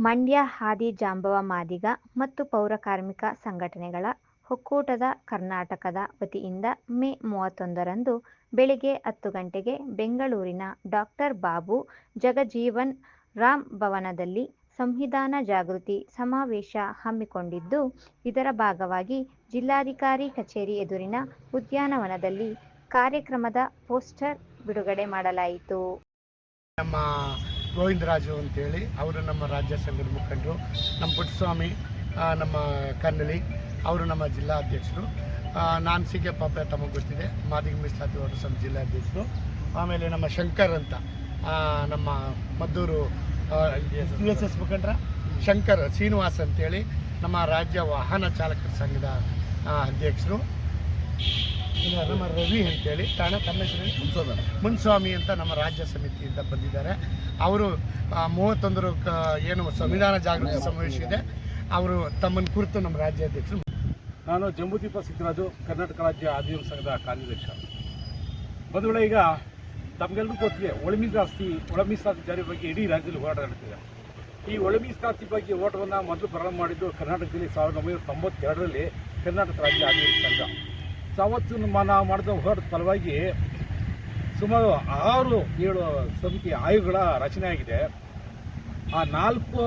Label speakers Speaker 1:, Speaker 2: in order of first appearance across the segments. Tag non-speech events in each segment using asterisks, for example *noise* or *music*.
Speaker 1: ಮಂಡ್ಯ ಹಾದಿ ಜಾಂಬವ ಮಾದಿಗ ಮತ್ತು ಪೌರ ಕಾರ್ಮಿಕ ಸಂಘಟನೆಗಳ ಒಕ್ಕೂಟದ ಕರ್ನಾಟಕದ ವತಿಯಿಂದ ಮೇ ಮೂವತ್ತೊಂದರಂದು ಬೆಳಿಗ್ಗೆ ಹತ್ತು ಗಂಟೆಗೆ ಬೆಂಗಳೂರಿನ ಡಾಕ್ಟರ್ ಬಾಬು ಜಗಜೀವನ್ ರಾಮ್ ಭವನದಲ್ಲಿ ಸಂವಿಧಾನ ಜಾಗೃತಿ ಸಮಾವೇಶ ಹಮ್ಮಿಕೊಂಡಿದ್ದು, ಇದರ ಭಾಗವಾಗಿ ಜಿಲ್ಲಾಧಿಕಾರಿ ಕಚೇರಿ ಎದುರಿನ ಉದ್ಯಾನವನದಲ್ಲಿ ಕಾರ್ಯಕ್ರಮದ ಪೋಸ್ಟರ್ ಬಿಡುಗಡೆ ಮಾಡಲಾಯಿತು.
Speaker 2: ನಮ್ಮ ಗೋವಿಂದರಾಜು ಅಂತೇಳಿ. ಅವರು ನಮ್ಮ ರಾಜ್ಯ ಸಂಘದ ಮುಖಂಡರು. ನಮ್ಮ ಪುಟ್ಟಸ್ವಾಮಿ ನಮ್ಮ ಕನ್ನಲಿ ಅವರು ನಮ್ಮ ಜಿಲ್ಲಾ ಅಧ್ಯಕ್ಷರು. ನಾನು ಸಿ ಕೆ ತಮಗೆ ಗೊತ್ತಿದೆ. ಮಾದಿಗ ಮೀಸಲಾತಿ ಸಮ ಜಿಲ್ಲಾ ಜಿಲ್ಲಾಧ್ಯಕ್ಷರು ಆಮೇಲೆ ನಮ್ಮ ಶಂಕರ್ ಅಂತ ನಮ್ಮ ಮದ್ದೂರು ಯು ಎಸ್ ಎಸ್ ಮುಖಂಡ್ರ. ಶಂಕರ್ ಶ್ರೀನಿವಾಸ್ ಅಂತೇಳಿ ನಮ್ಮ ರಾಜ್ಯ ವಾಹನ ಚಾಲಕರ ಸಂಘದ ಅಧ್ಯಕ್ಷರು. ನಮ್ಮ ರವಿ ಅಂತೇಳಿ ತಾಣ ತಮ್ಮ ಹೆಸರು ಮುನ್ಸ್ವಾಮಿ ಅಂತ ನಮ್ಮ ರಾಜ್ಯ ಸಮಿತಿಯಿಂದ ಬಂದಿದ್ದಾರೆ. ಅವರು ಮೂವತ್ತೊಂದರು ಏನು ಸಂವಿಧಾನ ಜಾಗೃತಿ ಸಮಾವೇಶ ಇದೆ. ಅವರು ತಮ್ಮನ್ನು ಕುರಿತು ನಮ್ಮ ರಾಜ್ಯಾಧ್ಯಕ್ಷರು
Speaker 3: ನಾನು ಜಂಬುದೀಪ ಸಿದ್ದರಾಜು ಕರ್ನಾಟಕ ರಾಜ್ಯ ಆದಿವಾಸಿ ಸಂಘದ ಕಾರ್ಯಾಧ್ಯಕ್ಷ. ಬಂಧುಗಳೇ ಈಗ ತಮಗೆಲ್ಲರೂ ಗೊತ್ತಿದೆ ಒಳಮೀಸಾಸ್ತಿ ಒಳಮೀಸಾತಿ ಜಾರಿ ಬಗ್ಗೆ ಇಡೀ ರಾಜ್ಯದಲ್ಲಿ ಹೋರಾಟ ನಡೆದಿದೆ. ಈ ಒಳಮೀಸಾತಿ ಬಗ್ಗೆ ಹೋರಾಟವನ್ನು ಮೊದಲು ಪ್ರಾರಂಭ ಮಾಡಿದ್ದು ಕರ್ನಾಟಕದಲ್ಲಿ ಸಾವಿರದ ಒಂಬೈನೂರ ತೊಂಬತ್ತೆರಡರಲ್ಲಿ ಕರ್ನಾಟಕ ರಾಜ್ಯ ಆದಿವಾಸಿ ಸಂಘ. ಸೊ ಅವತ್ತು ನಾವು ಮಾಡಿದ ಹೋರಾಟದ ಫಲವಾಗಿ ಸುಮಾರು ಆರು ಏಳು ಸಮಿತಿ ಆಯೋಗಗಳ ರಚನೆ ಆಗಿದೆ. ಆ ನಾಲ್ಕು,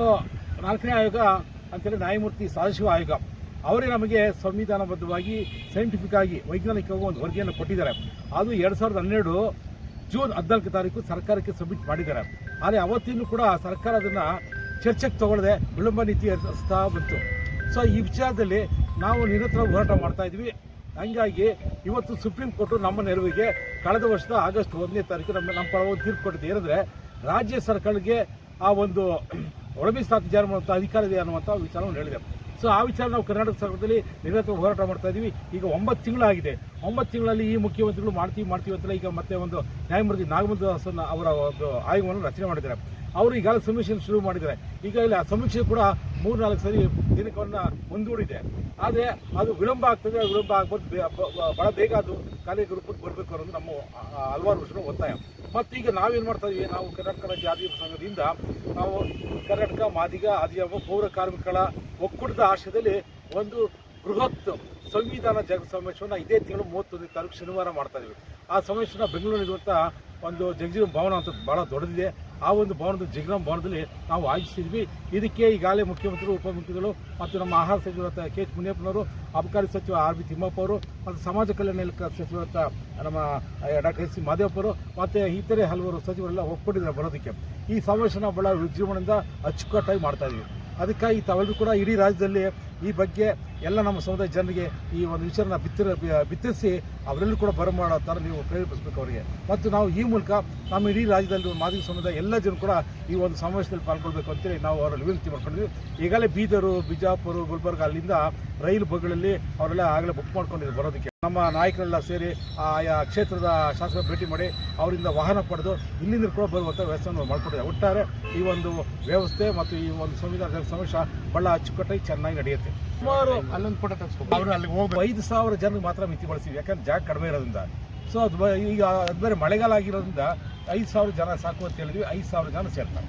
Speaker 3: ನಾಲ್ಕನೇ ಆಯೋಗ ಅಂತೇಳಿ ನ್ಯಾಯಮೂರ್ತಿ ಸದಾಶಿವ ಆಯೋಗ. ಅವರೇ ನಮಗೆ ಸಂವಿಧಾನಬದ್ಧವಾಗಿ ಸೈಂಟಿಫಿಕ್ ಆಗಿ ವೈಜ್ಞಾನಿಕವಾಗಿ ಒಂದು ವರದಿಯನ್ನು ಕೊಟ್ಟಿದ್ದಾರೆ. ಅದು ಎರಡು ಸಾವಿರದ ಹನ್ನೆರಡು ಜೂನ್ ಹದಿನಾಲ್ಕು ತಾರೀಕು ಸರ್ಕಾರಕ್ಕೆ ಸಬ್ಮಿಟ್ ಮಾಡಿದ್ದಾರೆ. ಆದರೆ ಅವತ್ತಿನೂ ಕೂಡ ಸರ್ಕಾರ ಅದನ್ನು ಚರ್ಚೆಗೆ ತಗೊಳ್ಳದೆ ವಿಳಂಬ ನೀತಿ ಬಂತು. ಸೊ ಈ ವಿಚಾರದಲ್ಲಿ ನಾವು ನಿರಂತರ ಹೋರಾಟ ಮಾಡ್ತಾ ಇದ್ವಿ ಹಂಗಾಗಿ ಇವತ್ತು ಸುಪ್ರೀಂ ಕೋರ್ಟ್ ನಮ್ಮ ನೆರವಿಗೆ ಕಳೆದ ವರ್ಷದ ಆಗಸ್ಟ್ ಒಂದನೇ ತಾರೀಕು ನಮ್ಮ ನಮ್ಮ ಪರ ತೀರ್ಪು ಕೊಟ್ಟಿದೆ. ಏನಂದರೆ ರಾಜ್ಯ ಸರ್ಕಾರಕ್ಕೆ ಆ ಒಂದು *clears throat* ಒಳಬಿ ಸಾಕು ಜಾರಿ ಮಾಡುವಂಥ ಅಧಿಕಾರ ಇದೆ ಅನ್ನುವಂಥ ವಿಚಾರವನ್ನು ಹೇಳಿದೆ. ಸೊ ಆ ವಿಚಾರ ನಾವು ಕರ್ನಾಟಕ ಸರ್ಕಾರದಲ್ಲಿ ನಿರಂತರ ಹೋರಾಟ ಮಾಡ್ತಾ ಇದ್ದೀವಿ ಈಗ ಒಂಬತ್ತು ತಿಂಗಳಾಗಿದೆ. ಒಂಬತ್ತು ತಿಂಗಳಲ್ಲಿ ಈ ಮುಖ್ಯಮಂತ್ರಿಗಳು ಮಾಡ್ತೀವಿ ಮಾಡ್ತೀವಿ ಅಂತಲೇ ಈಗ ಮತ್ತೆ ಒಂದು ನ್ಯಾಯಮೂರ್ತಿ ನಾಗಮಂತ್ರ ದಾಸನ್ ಅವರ ಒಂದು ಆಯೋಗವನ್ನು ರಚನೆ ಮಾಡಿದ್ದಾರೆ. ಅವರು ಈಗಾಗಲೇ ಸಮೀಕ್ಷೆ ಶುರು ಮಾಡಿದ್ದಾರೆ. ಈಗ ಇಲ್ಲಿ ಆ ಸಮೀಕ್ಷೆ ಕೂಡ ಮೂರು ನಾಲ್ಕು ಸರಿ ದಿನಕವನ್ನು ಮುಂದೂಡಿದೆ. ಆದರೆ ಅದು ವಿಳಂಬ ಆಗ್ತದೆ, ವಿಳಂಬ ಆಗ್ಬೋದು ಬಹಳ ಬೇಗ ಅದು ಕಾರ್ಯರೂಪಕ್ಕೆ ಬರಬೇಕು ಅನ್ನೋದು ನಮ್ಮ ಹಲವಾರು ವರ್ಷಗಳ ಒತ್ತಾಯ. ಮತ್ತು ಈಗ ನಾವೇನು ಮಾಡ್ತಾ ಇದೀವಿ? ನಾವು ಕರ್ನಾಟಕ ರಾಜ್ಯ ಆದಿ ಸಂಘದಿಂದ ನಾವು ಕರ್ನಾಟಕ ಮಾದಿಗ ಆದಿಯಾವ ಪೌರ ಕಾರ್ಮಿಕರ ಒಕ್ಕೂಟದ ಆಶಯದಲ್ಲಿ ಒಂದು ಬೃಹತ್ ಸಂವಿಧಾನ ಜಗ ಸಮಾವೇಶವನ್ನು ಇದೇ ತಿಂಗಳು ಮೂವತ್ತೊಂದನೇ ತಾರೀಕು ಶನಿವಾರ ಮಾಡ್ತಾ ಇದ್ದೀವಿ. ಆ ಸಮಾವೇಶನ ಬೆಂಗಳೂರಿರುವಂಥ ಒಂದು ಜಗಜೀವನ ಭವನ ಅಂತ ಭಾಳ ದೊಡ್ಡದಿದೆ. ಆ ಒಂದು ಭವನದ ಜಗಜೀವನ್ ಭವನದಲ್ಲಿ ನಾವು ಆಯೋಜಿಸಿದ್ವಿ. ಇದಕ್ಕೆ ಈಗಾಗಲೇ ಮುಖ್ಯಮಂತ್ರಿಗಳು ಉಪಮುಖ್ಯಮಂತ್ರಿಗಳು ಮತ್ತು ನಮ್ಮ ಆಹಾರ ಸಚಿವರಾದ ಕೆ ಎಚ್ ಮುನಿಯಪ್ಪನವರು, ಅಬಕಾರಿ ಸಚಿವ ಆರ್ ಬಿ ತಿಮ್ಮಪ್ಪ ಅವರು ಮತ್ತು ಸಮಾಜ ಕಲ್ಯಾಣ ಇಲಾಖೆ ಸಚಿವರಾದ ನಮ್ಮ ಡಾಕ್ಟರ್ ಎಸ್ ಸಿ ಮಾದೇವಪ್ಪರು ಮತ್ತು ಇತರೆ ಹಲವರು ಸಚಿವರೆಲ್ಲ ಒಪ್ಪಿಕೊಂಡಿದ್ದಾರೆ ಬರೋದಕ್ಕೆ. ಈ ಸಮಾವೇಶನ ಬಹಳ ವಿಜೃಂಭಣೆಯಿಂದ ಅಚ್ಚುಕಟ್ಟಾಗಿ ಮಾಡ್ತಾ ಇದೀವಿ ಅದಕ್ಕಾಗಿ ತಾವೆಲ್ಲರೂ ಕೂಡ ಇಡೀ ರಾಜ್ಯದಲ್ಲಿ ಈ ಬಗ್ಗೆ ಎಲ್ಲ ನಮ್ಮ ಸಮುದಾಯ ಜನರಿಗೆ ಈ ಒಂದು ವಿಚಾರನ ಬಿತ್ತಿರ, ಬಿತ್ತರಿಸಿ ಅವರೆಲ್ಲರೂ ಕೂಡ ಬರಮಾಡೋ ಥರ ನೀವು ಪ್ರೇರೇಪಿಸಬೇಕು ಅವರಿಗೆ. ಮತ್ತು ನಾವು ಈ ಮೂಲಕ ನಮ್ಮ ಇಡೀ ರಾಜ್ಯದಲ್ಲಿ ಮಾದಿಗ ಸಮುದಾಯ ಎಲ್ಲ ಜನರು ಕೂಡ ಈ ಒಂದು ಸಮಾವೇಶದಲ್ಲಿ ಪಾಲ್ಗೊಳ್ಬೇಕು ಅಂತೇಳಿ ನಾವು ಅವರಲ್ಲಿ ವಿನಂತಿ ಮಾಡ್ಕೊಂಡಿದ್ವಿ. ಈಗಾಗಲೇ ಬೀದರು, ಬಿಜಾಪುರ, ಗುಲ್ಬರ್ಗ ಅಲ್ಲಿಂದ ರೈಲು ಬಗ್ಗಳಲ್ಲಿ ಅವರೆಲ್ಲ ಆಗಲೇ ಬುಕ್ ಮಾಡ್ಕೊಂಡಿದ್ರು ಬರೋದಕ್ಕೆ. ನಮ್ಮ ನಾಯಕರೆಲ್ಲ ಸೇರಿ ಆಯಾ ಕ್ಷೇತ್ರದ ಶಾಸಕರ ಭೇಟಿ ಮಾಡಿ ಅವರಿಂದ ವಾಹನ ಪಡೆದು ಇಲ್ಲಿಂದ ಕೂಡ ಬರುವಂಥ ವ್ಯವಸ್ಥೆಯನ್ನು ಮಾಡಿಕೊಟ್ಟಿದೆ ಒಟ್ಟಾರೆ ಈ ಒಂದು ವ್ಯವಸ್ಥೆ ಮತ್ತು ಈ ಒಂದು ಸಂವಿಧಾನ ಸಮಾವೇಶ ಬಹಳ ಅಚ್ಚುಕಟ್ಟಾಗಿ ಚೆನ್ನಾಗಿ ನಡೆಯುತ್ತೆ. ಸುಮಾರು
Speaker 2: ಅಲ್ಲೊಂದು ಫೋಟೋ ತೆಗೆಸ್ಬೇಕು ಅವರು ಅಲ್ಲಿಗೆ ಹೋಗಿ
Speaker 3: ಐದು ಸಾವಿರ ಜನರಿಗೆ ಮಾತ್ರ ಮಿತಿ ಬಳಸ್ತೀವಿ. ಯಾಕಂದ್ರೆ ಜಾಗ ಕಡಿಮೆ ಇರೋದ್ರಿಂದ. ಸೊ ಅದು ಈಗ ಅದು ಬೇರೆ ಮಳೆಗಾಲ ಆಗಿರೋದ್ರಿಂದ ಐದು ಸಾವಿರ ಜನ ಸಾಕು ಅಂತ ಹೇಳಿದ್ವಿ. ಐದು ಸಾವಿರ ಜನ ಸೇರ್ತಾರೆ.